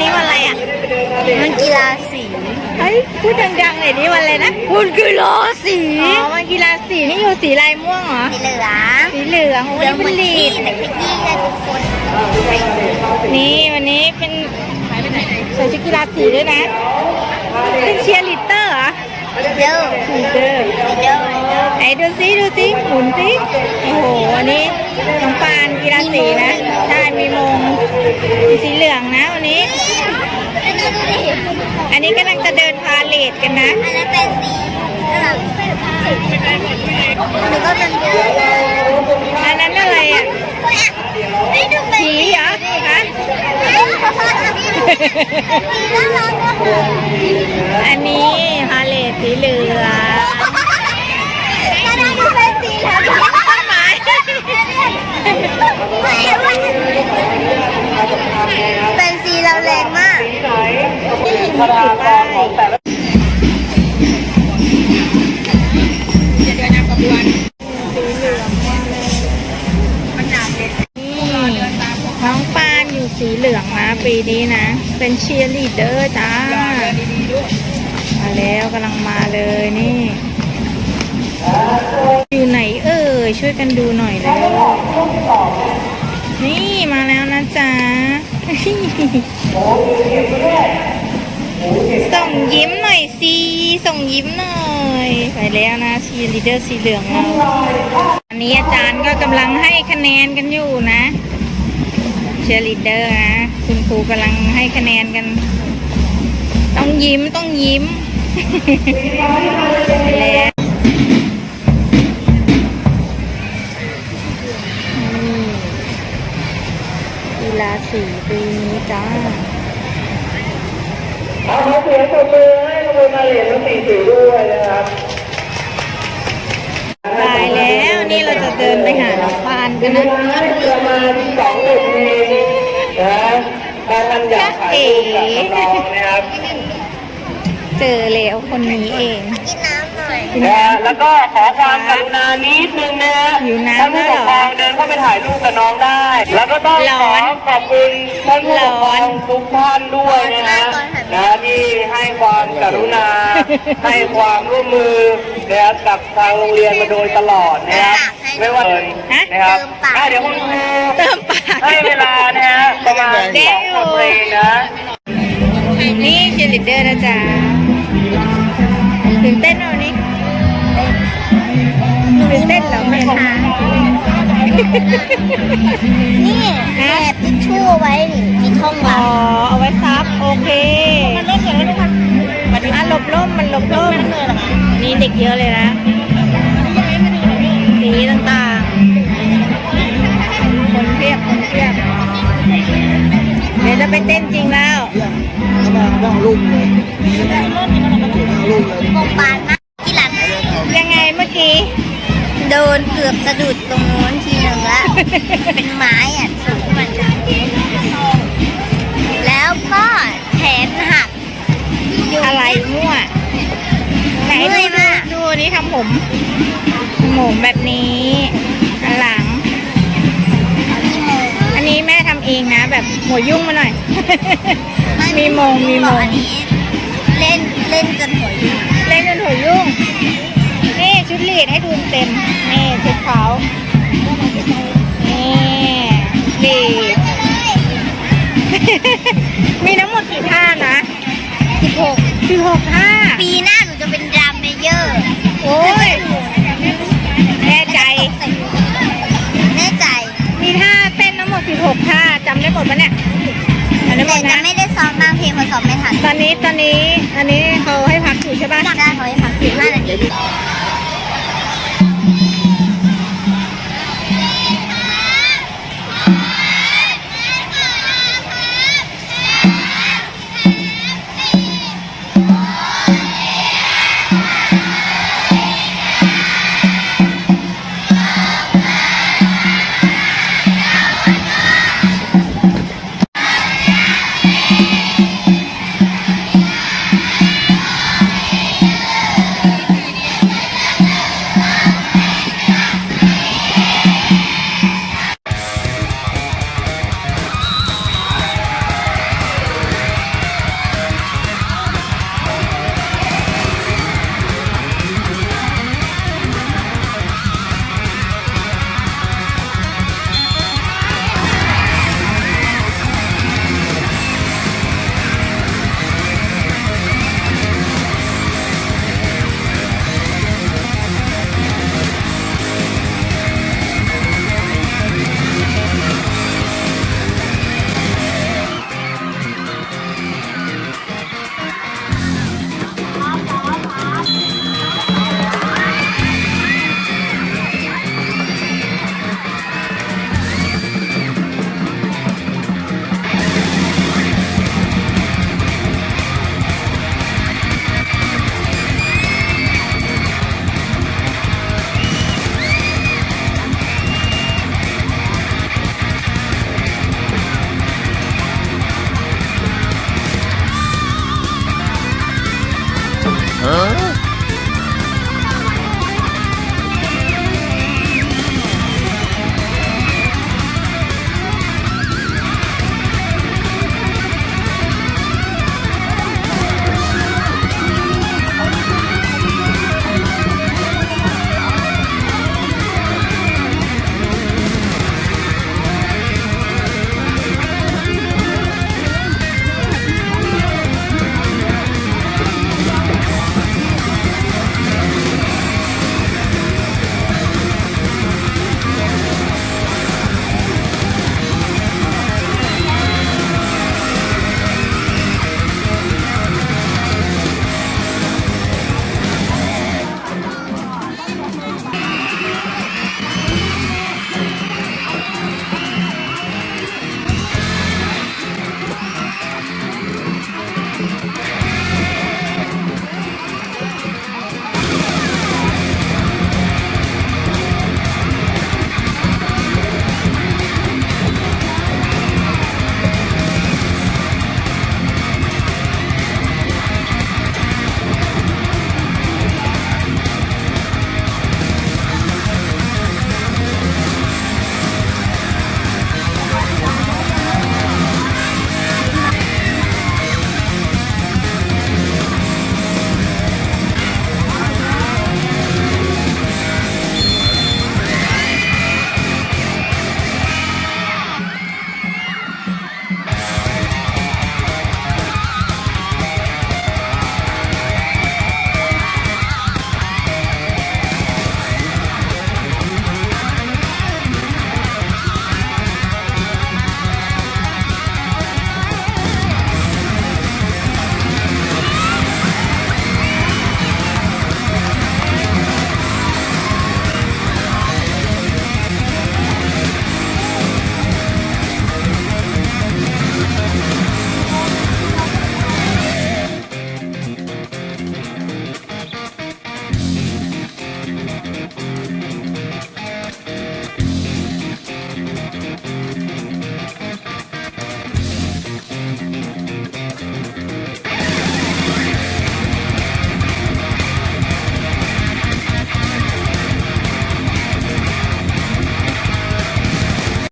กีฬาสี เฮ้ย พูดดังๆหน่อยดิวันอะไรนะคุณกีฬาสี อ๋อวันกีฬาสีนี่อยู่สีลายม่วงเหรอ สีเหลืองสีเหลืองโอ้เหลืยองเหเป็มือนนลีที่ดแต่ขยี้กันทุกคน นี่วันนี้เป็นใส่ชุดกีฬาสีด้วยนะ เป็นเชียร์ลีดเตอร์เหรอเด้อลีดเดอร์เด้อไหนดูซิดูซิหมุนซิโอ้โหวันนี้น้องปานกีฬาสีนะใช่มีมงมี สีเหลืองนะวันนี้ อันนี้กำลังจะเดินพาเลทกันนะ อันนั้นเป็นสีหลังเป็นผ้าหรือก็เป็นเดืออันนั้นอะไรอะผีเหรอฮะอันนี้พาเลทสีเหลืองน่ารักดูเป็นสีเหลืองต้นไม้ เป็นเชียร์ลีดเดอร์จ้ามาแล้วกำลังมาเลยนี่ อยู่ไหนเอ่ยช่วยกันดูหน่อยเลยนี่มาแล้วนะจ๊ะส่งยิ้มหน่อยสิส่งยิ้มหน่อยไปแล้วนะชีลีเดอร์สีเหลืองเราอันนี้อาจารย์ก็กำลังให้คะแนนกันอยู่นะ เชียร์ลีดเดอร์นะ คุณครูกำลังให้คะแนนกัน ต้องยิ้มต้องยิ้มไปแล้วนี่กีฬาสีปีนี้จ้าเอาขอเสียงปรบมือให้ขบวนมาเหรียญทั้งสี่สีด้วยนะครับตายแล้ว นี่เราจะเดินไปหาน้องปานกันนะประมาณสองนาทีนะถ้าท่านอยากถ่ายรูปกับน้องๆนะครับเจอแล้วคนนี้เองกินน้ำหน่อยนะฮะแล้วก็ขอความกรุณานิดนึงนะฮะหิวน้ำท่านผู้ปกครอง เดินเข้าไปถ่ายรูปกับน้องได้ แล้วก็ต้องร้ขออนขอบคุณท่านผู้ปกครร้อองนทุกท่านด้วยนะฮะนะที่ให้ความกรุณา ให้ความร่วมมือนะครับกับทางโรงเรียนมาโดยตลอดนะครับไม่ว่าเลยนะครับอะเดี๋ยวคุณครูเติมปากให้เวลานะฮะประมาณสองบทเพลงนะนี่เชียร์ลีดเดอร์นะจ๊ะตื่นเต้นเหรอนี่ตื่นเต้นเหรอแม่คะ นี่แบบทิชชู่ไว้นี่มีท่องอ๋รัอบเอาไว้ซับ โอเค มันเล่นอย่างนี้ทุกคนอะหลบร่มมันหลบร่มนี่เด็กเยอะเลยนะสีต่างๆ คนเพียบคนเพียบเดี๋ยวจะไปเต้นจริงแล้วกบปานมากที่หลังยังไงเมื่อกี้ โดนเกือบสะดุดตรงโน้นทีหนึ่งละ เป็นไม้อะสูงมันแล้วก็แขนหักอยู่อะไรมั่วไหนเมื่ดูอยมากดูนี่ทำผมทำผมแบบนี้อันหลัง อันนี้แม่ทำเองนะ แบบหัวยุ่งมาหน่อย มีมงมีมงอันนี้เล่นเล่นจนหัวยุ่ง เล่นจนหัวยุ่งนี่ชุดลีดให้ดู เต็มนี่ชุดเขานี่ลีดมีทั้งหมดกี่ท่านะสิบหกสิบหกท่าปีหน้าหนูจะเป็นดรามเมเยอร์ โอ้ยแน่ใจ แน่ใจ มีท่าเต้นทั้งหมด16ท่าจำได้หมดปะเนี่ยจำได้หมแต่ดจะนะไม่ได้ซ้อมบางเพลงเพราะซ้อมไม่ทัน ตอนนี้ตอนนี้ อันนี้เขาให้พักอยู่ใช่ปะได้เขาให้พักสิบห้านาที